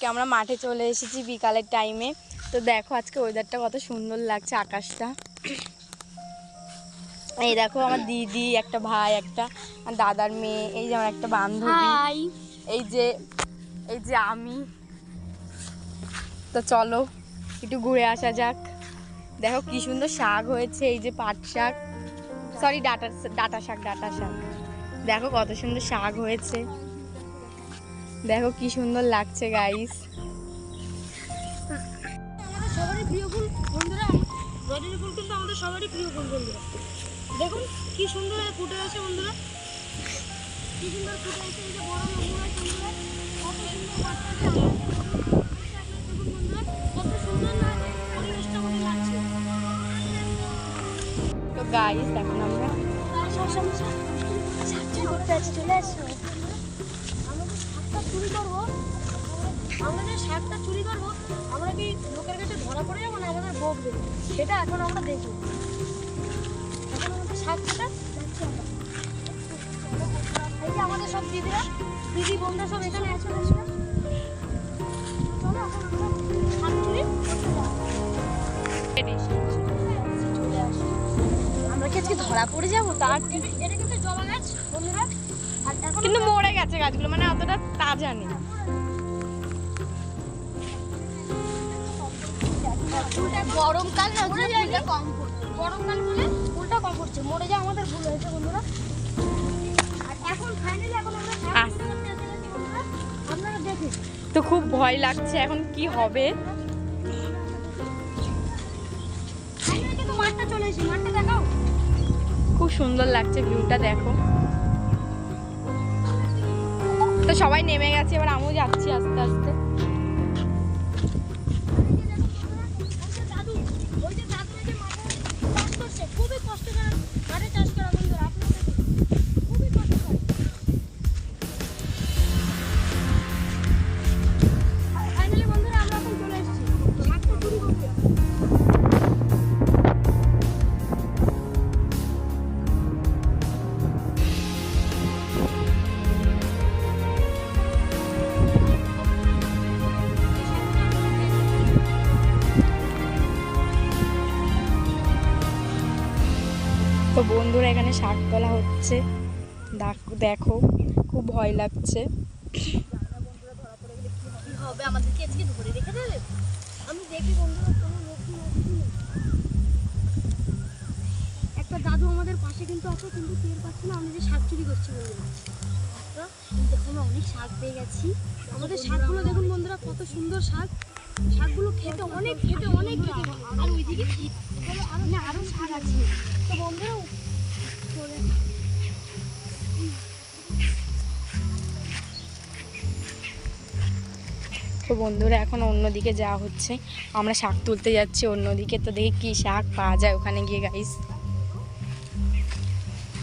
আজকে আমরা মাঠে চলে এসেছি বিকালের টাইমে তো দেখো আজকে ওয়েদারটা কত সুন্দর লাগছে আকাশটা। এই দেখো আমার দিদি একটা ভাই একটা দাদার মেয়ে এই যে আমার একটা বান্ধবী। এই যে এই যে আমি। তো চলো একটু ঘুরে আসা যাক। দেখো কি সুন্দর শাক হয়েছে এই যে পাট শাক। সরি ডাটা ডাটা শাক ডাটা শাক। দেখো কত সুন্দর শাক হয়েছে। দেখো কি সুন্দর লাগছে গাইস আমাদের সবারই প্রিয় ফুল বন্ধুরা রজনী ফুল কিন্তু আমাদের সবারই প্রিয় ফুল বন্ধুরা দেখুন কি সুন্দর ফুটে আছে বন্ধুরা কি সুন্দর ফুটে আছে এই যে বড় বন্ধুরা কত সুন্দর বন্ধুরা কত সুন্দর না চুরি করব? আমরা যে শাকটা চুরি করব? আমরা কি লোকের কাছে ধরা পড়ে যাব না আমাদের বকবে সেটা এখন আমরা দেখব। এখন আমাদের যাচ্ছি এই যে আমাদের সব দিদিরা, দিদি, বোনরা সব এখানে আছে আসো আমরা কি আজকে ধরা পড়ে যাব? তার এটা এটা কিন্তু জবা গাছ বন্ধুরা আর এখন কিন্তু মরে গেছে গাছগুলো মানে অতটা তাজা নেই। গরমকাল না ফুলটা কম গরমকাল বলে ফুলটা কম পড়ছে মরে যা আমাদের ভুল হয়েছে বন্ধুরা। আর এখন ফাইনালি আমরা। আপনারা তো খুব ভয় লাগছে এখন কি হবে। খুব সুন্দর লাগছে ভিউটা দেখো। তো সবাই নেমে গেছে এবার আমিও যাচ্ছি আস্তে আস্তে। তো বন্ধুরা এখানে শাক তোলা হচ্ছে। দেখো খুব ভয় লাগছে। একটা দাদু আমাদের পাশে কিন্তু আছে, কিন্তু টের পাচ্ছে না, আমি যে শাক চুরি করছি বন্ধুরা আমরা অনেক শাক পেয়ে গেছি। আমাদের শাকগুলো দেখুন বন্ধুরা, কত সুন্দর শাক। শাকগুলো খেতে অনেক খেতে অনেক খেতে। আর ওইদিকে আরও না, আরও শাক আছে। তো বন্ধুরা তো বন্ধুরা এখন অন্যদিকে যাওয়া হচ্ছে। আমরা শাক তুলতে যাচ্ছি অন্যদিকে তো দেখি কি শাক পাওয়া যায় ওখানে গিয়ে গাইস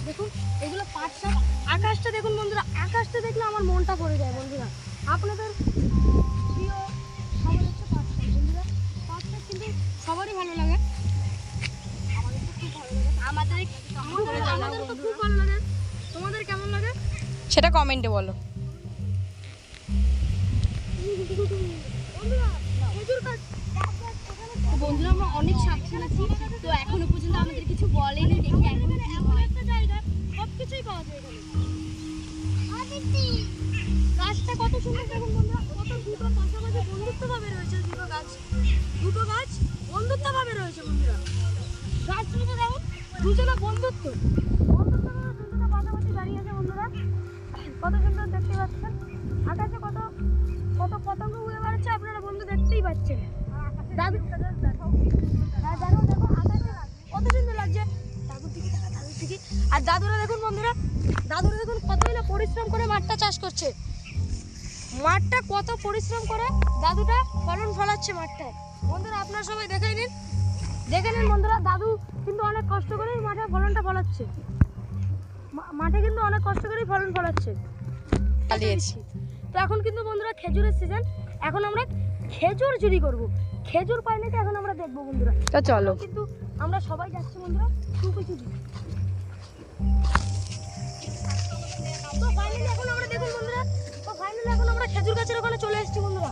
দেখুন এগুলো পাট শাক। আকাশটা দেখুন বন্ধুরা আকাশটা দেখলে আমার মনটা ভরে যায় বন্ধুরা। আপনাদের প্রিয় খাবার হচ্ছে পাট শাক। বন্ধুরা পাট শাক কিন্তু সবারই ভালো লাগে। আমাদের আমাদের আমাদের তো খুব ভালো লাগে। তোমাদের কেমন লাগে? সেটা কমেন্টে বলো। বন্ধুরা গাছ। আমরা অনেক শুনেছি তো এখনও পর্যন্ত আমাদের কিছু বলেনি দেখি এখন এমন একটা জায়গা সব কিছুই পাওয়া যায় গাছটা কত সুন্দর দেখুন বন্ধুরা কত দুটো পাশাপাশি বন্ধুত্বভাবে রয়েছে দুটো গাছ। দুটো গাছ বন্ধুত্বভাবে রয়েছে বন্ধুরা। গাছ দুটো দেখুন দুজনে বন্ধুত্ব। বন্ধুত্বভাবে দুজনে পাশাপাশি দাঁড়িয়ে আছে বন্ধুরা। কত সুন্দর দেখতে পাচ্ছেন। আকাশে কত কত পতঙ্গ উড়ে বেড়াচ্ছে আপনারা বন্ধু দেখতেই পাচ্ছেন। দাদু হ্যাঁ, দেখো আকাশে কত সুন্দর লাগছে। দাদুর দিকে দাদুর দিকে। আর দাদুরা দেখুন বন্ধুরা দাদুরা দেখুন কতই না পরিশ্রম করে মাঠটা চাষ করছে। মাঠটা কত পরিশ্রম করে দাদুটা ফলন ফলাচ্ছে মাঠটায়। বন্ধুরা আপনারা সবাই দেখে নিন। দেখে নিন বন্ধুরা দাদু কিন্তু অনেক কষ্ট করেই মাঠে ফলনটা ফলাচ্ছে। মাঠে কিন্তু অনেক কষ্ট করেই ফলন ফলাচ্ছে। তো এখন কিন্তু বন্ধুরা খেজুরের সিজন এখন আমরা খেজুর চুরি করব। খেজুর পাই নাকি এখন আমরা দেখব বন্ধুরা। তো চলো। কিন্তু আমরা সবাই যাচ্ছি বন্ধুরা টুকু চুরি। তো ফাইনালি এখন আমরা দেখুন বন্ধুরা তো ফাইনালি এখন আমরা খেজুর গাছের ওখানে চলে এসেছি বন্ধুরা।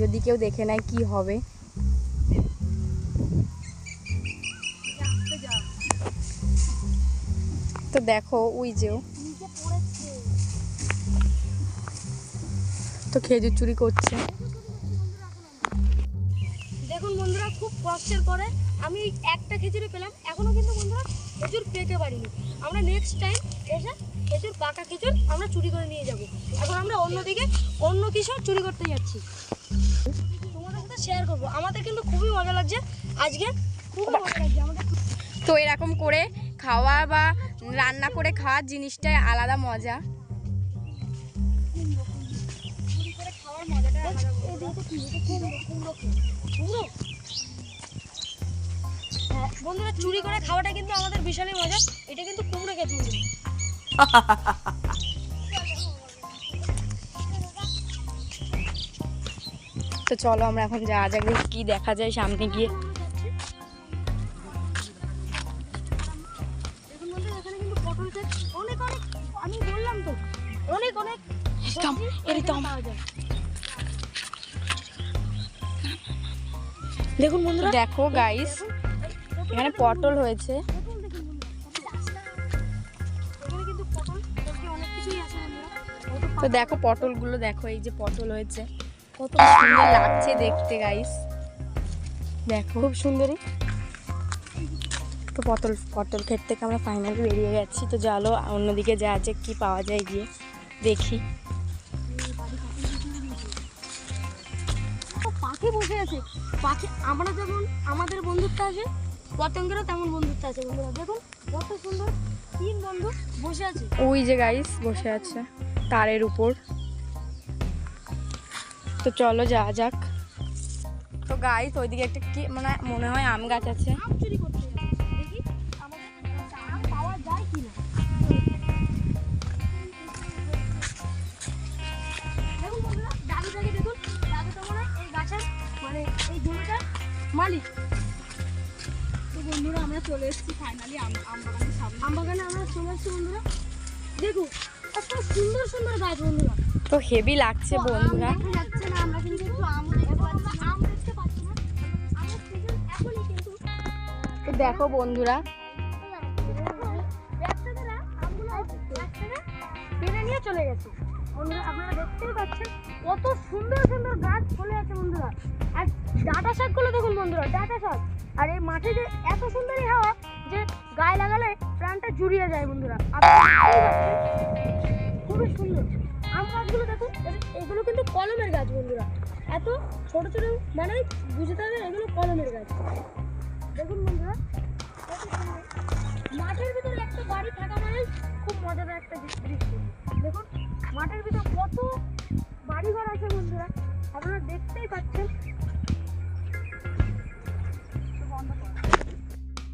যদি কেউ দেখে নেয় কি হবে। তো দেখো, ওই পড়েছে তো খেজুর চুরি করছে। দেখুন বন্ধুরা, খুব কষ্টের পরে আমি একটা খেজুরি পেলাম। এখনও কিন্তু বন্ধুরা খেজুর পেতে পারিনি। আমরা নেক্সট টাইম এসে খেজুর, পাকা খেজুর আমরা চুরি করে নিয়ে যাব। এখন আমরা অন্যদিকে অন্য কিছু চুরি করতে যাচ্ছি। শেয়ার করব। আমাদের কিন্তু খুবই মজা লাগছে। আজকে খুবই মজা লাগছে আমাদের। তো এরকম করে খাওয়া বা রান্না করে খাওয়ার জিনিসটাই আলাদা মজা। বন্ধুরা চুরি করে খাওয়াটা কিন্তু আমাদের বিশালই মজা। এটা কিন্তু কুমড়ো খেতে তো চলো আমরা এখন যাওয়া যাক কি দেখা যায় সামনে গিয়ে। দেখুন বন্ধুরা। দেখো গাইস এখানে পটল হয়েছে। তো দেখো পটলগুলো দেখো এই যে পটল হয়েছে। কত সুন্দর লাগছে দেখতে গাইস দেখো। খুব সুন্দরী তো পটল পটল ক্ষেত থেকে আমরা ফাইনালি বেরিয়ে গেছি। তো চলো অন্যদিকে যা আছে কি পাওয়া যায় গিয়ে দেখি। পাখি বসে আছে। পাখি আমরা যেমন আমাদের বন্ধুত্ব আছে পতঙ্গেরও তেমন বন্ধুত্ব আছে বন্ধুরা। দেখুন কত সুন্দর তিন বন্ধু বসে আছে। ওই যে গাইস বসে আছে তারের উপর। তো চলো যাওয়া যাক। তো গাইস ওইদিকে একটা কি মানে মনে হয় আম গাছ আছে। মালিক তো বন্ধুরা আমরা চলে এসেছি ফাইনালি সামনে আমরা চলে এসেছি বন্ধুরা। দেখুন এত সুন্দর সুন্দর গাছ বন্ধুরা তো হেভি লাগছে তো বন্ধুরা আমরা কিন্তু একটু আম দেখতে পাচ্ছি। আম দেখতে পাচ্ছি না। আমের সিজন এখনই কিন্তু তো দেখো বন্ধুরা। আমগুলো নিয়ে চলে গেছে। বন্ধুরা আপনারা দেখতেই পাচ্ছেন কত সুন্দর সুন্দর গাছ চলে আছে বন্ধুরা। আর ডাটা শাকগুলো দেখুন বন্ধুরা ডাটা শাক। আর এই মাঠে যে এত সুন্দরই হাওয়া যে গায়ে লাগালে প্রাণটা জুড়িয়ে যায় বন্ধুরা। কলমের গাছ, বন্ধুরা। এত ছোট ছোট মানে বুঝতে হবে এগুলো কলমের গাছ। দেখুন বন্ধুরা মাঠের ভিতরে একটা বাড়ি থাকা মানে খুব মজাদার একটা দৃশ্য। দেখুন, মাঠের ভিতরে কত বাড়িঘর আছে বন্ধুরা। আপনারা দেখতেই পাচ্ছেন।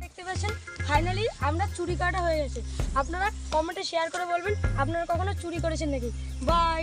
দেখতে পাচ্ছেন ফাইনালি আমরা চুরি কাটা হয়ে গেছে। আপনারা কমেন্টে শেয়ার করে বলবেন, আপনারা কখনো চুরি করেছেন নাকি? বাই